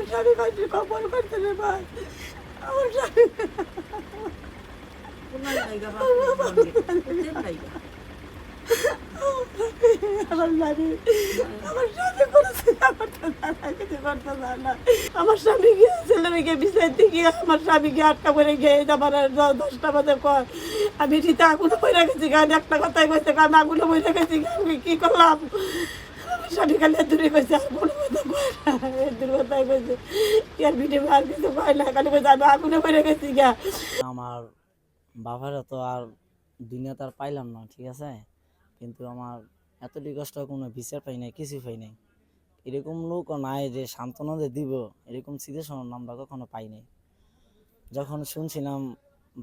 আমার স্বামী কয়টি কবল করতে রে ভাই। আমার স্বামী আমার স্বামী আমার স্বামী করেছে আমার তো জানা কিছু করতে জানা আমার স্বামী গিয়ে আমার স্বামীকে আটকা করে গিয়ে আমার দশটা বাজে কয় আমি রীতা আগুনে বইরা গেছি গান একটা কথাই কইছে আমি আগুনে বইরা গেছি আমি কি করলাম? স্বামী দূরে কইছে আর কোনো কথা কয় না দূর কথাই কইছে আর ভিডিও আর কিছু কয় না খালি কইছে আমি আগুনে বইরা গেছি গা। আমার বাবারা তো আর দুনিয়াতে আর পাইলাম না, ঠিক আছে? কিন্তু আমার এতটি কষ্ট কোনো বিচার পাই নাই কিছু পাই নাই। এরকম লোকও নাই যে সান্ত্বনা যে দিব, এরকম সিচুয়েশন আমরা কখনো পাই নাই। যখন শুনছিলাম,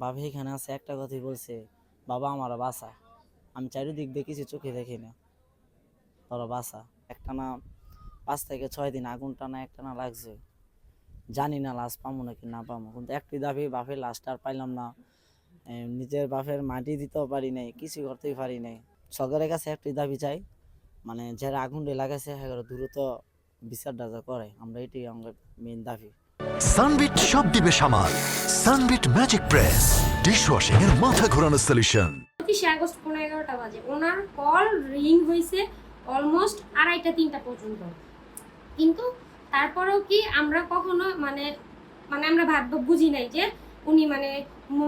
বাবা এখানে আছে, একটা কথাই বলছে, বাবা আমার বাসা আমি চারিদিক দিয়ে কিছু চোখে দেখি না। তোরা বাসা একটা না পাঁচ থেকে ছয় দিন আগুন টানা একটানা লাগছে। জানি না লাশ পামো নাকি না পাবো কিন্তু একটি দাবি বাপের লাশটা আর পাইলাম না। নিজের বাপের মাটি দিতেও পারি নাই কিছু করতেই পারি নাই। সরকারের কাছে একটি দাবি চাই মানে যারা আগুন লাগাছে সেগুলো দ্রুত বিচার যা করে। আমরা এটি আমাদের মেন দাবি। সানবিট সব দিবে সামাল সানবিট ম্যাজিক প্রেস ডিশওয়াশিং এর মাথা ঘোরানো সলিউশন আগস্ট পনেরো এগারোটা বাজে। ওনার কল রিং হয়েছে অলমোস্ট আড়াইটা, তিনটা পর্যন্ত। কিন্তু তারপরেও কি আমরা কখনো মানে মানে আমরা ভাব, বুঝি নাই যে উনি মানে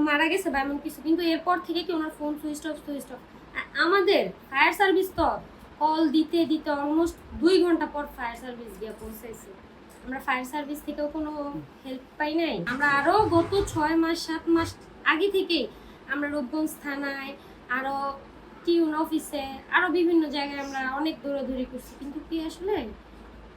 মারা গেছে বা এমন কিছু। কিন্তু এরপর থেকে কি ওনার phone switch off switch off আমাদের ফায়ার সার্ভিস তো কল দিতে দিতে অলমোস্ট দুই ঘণ্টা পর ফায়ার সার্ভিস গিয়ে পৌঁছাইছে আমরা ফায়ার সার্ভিস থেকেও কোনো হেল্প পাই নাই। আমরা আরও গত ছয় মাস, সাত মাস আগে থেকেই আমরা রূপগঞ্জ থানায় আরও টিউন অফিসে আরও বিভিন্ন জায়গায় আমরা অনেক দৌড়াদৌড়ি করছি। কিন্তু কি আসলে?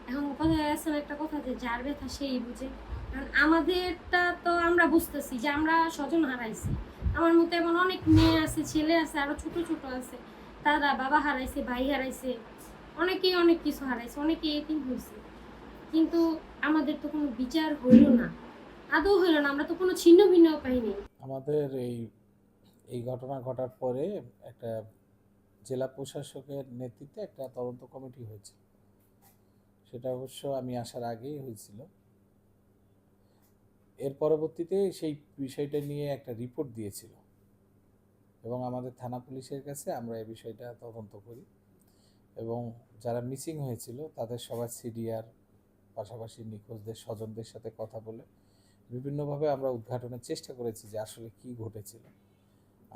এখন কথা আছে একটা কথা যে, যার ব্যথা সেই বুঝে। কারণ আমাদেরটা তো আমরা বুঝতেছি যে, আমরা স্বজন হারাইছি। আমার মতো এমন অনেক মেয়ে আছে, ছেলে আছে আরও ছোট ছোট আছে। তারা বাবা হারাইছে, ভাই হারাইছে, অনেকেই অনেক কিছু হারাইছে, অনেকেই এতিম হয়েছে কিন্তু আমাদের তো কোনো বিচার হইল না। আদৌ হইল না, আমরা তো কোনো ছিন্ন ভিন্ন পাইনি আমাদের এই এই ঘটনা ঘটার পরে একটা জেলা প্রশাসকের নেতৃত্বে একটা তদন্ত কমিটি হয়েছে সেটা অবশ্য আমি আসার আগেই হয়েছিল। এর পরবর্তীতে সেই বিষয়টা নিয়ে একটা রিপোর্ট দিয়েছিল এবং আমাদের থানা পুলিশের কাছে আমরা এই বিষয়টা তদন্ত করি এবং যারা মিসিং হয়েছিল তাদের সবার সিডিআর, পাশাপাশি নিখোঁজদের স্বজনদের সাথে কথা বলে বিভিন্নভাবে আমরা উদ্ঘাটনের চেষ্টা করেছি যে আসলে কি ঘটেছিল।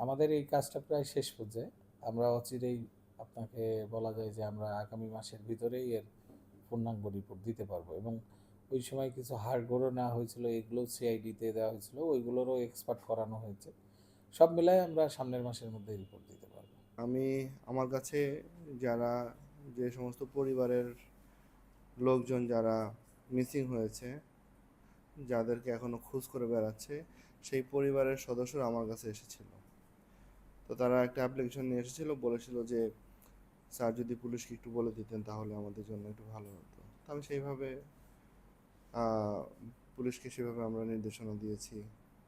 আমাদের এই কাজটা প্রায় শেষ পর্যায়ে। আমরা অচিরেই আপনাকে বলা যায় যে আমরা আগামী মাসের ভিতরেই এর পূর্ণাঙ্গ রিপোর্ট দিতে পারব এবং ওই সময় কিছু হাড় গড়ো নেওয়া হয়েছিল, এগুলো সিআইডিতে দেওয়া হয়েছিল, ওইগুলোরও এক্সপার্ট করানো হয়েছে। সব মিলায় আমরা সামনের মাসের মধ্যে রিপোর্ট দিতে পারব। আমি আমার কাছে যারা যে সমস্ত পরিবারের লোকজন যারা মিসিং হয়েছে, যাদেরকে এখনও খোঁজ করে বেড়াচ্ছে, সেই পরিবারের সদস্যরা আমার কাছে এসেছিল। তো তারা একটা অ্যাপ্লিকেশন নিয়ে এসেছিল, বলেছিল যে, স্যার, যদি পুলিশকে একটু বলে দিতেন তাহলে আমাদের জন্য একটু ভালো হতো। তো আমি সেইভাবে পুলিশকে সেভাবে আমরা নির্দেশনা দিয়েছি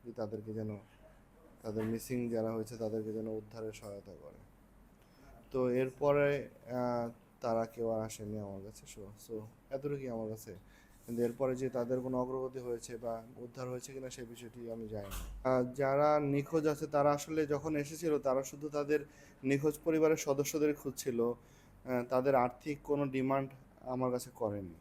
যে তাদেরকে যেন, তাদের মিসিং যারা হয়েছে তাদেরকে যেন উদ্ধারে সহায়তা করে। তো এরপরে তারা কেউ আর আসেনি আমার কাছে সো সো এতটুকুই আমার কাছে। কিন্তু এরপরে যে তাদের কোনো অগ্রগতি হয়েছে বা উদ্ধার হয়েছে কিনা সেই বিষয়টি আমি জানি যারা নিখোঁজ আছে, তারা আসলে যখন এসেছিল, তারা শুধু তাদের নিখোঁজ পরিবারের সদস্যদের খুঁজছিল তাদের আর্থিক কোনো ডিমান্ড আমার কাছে করেনি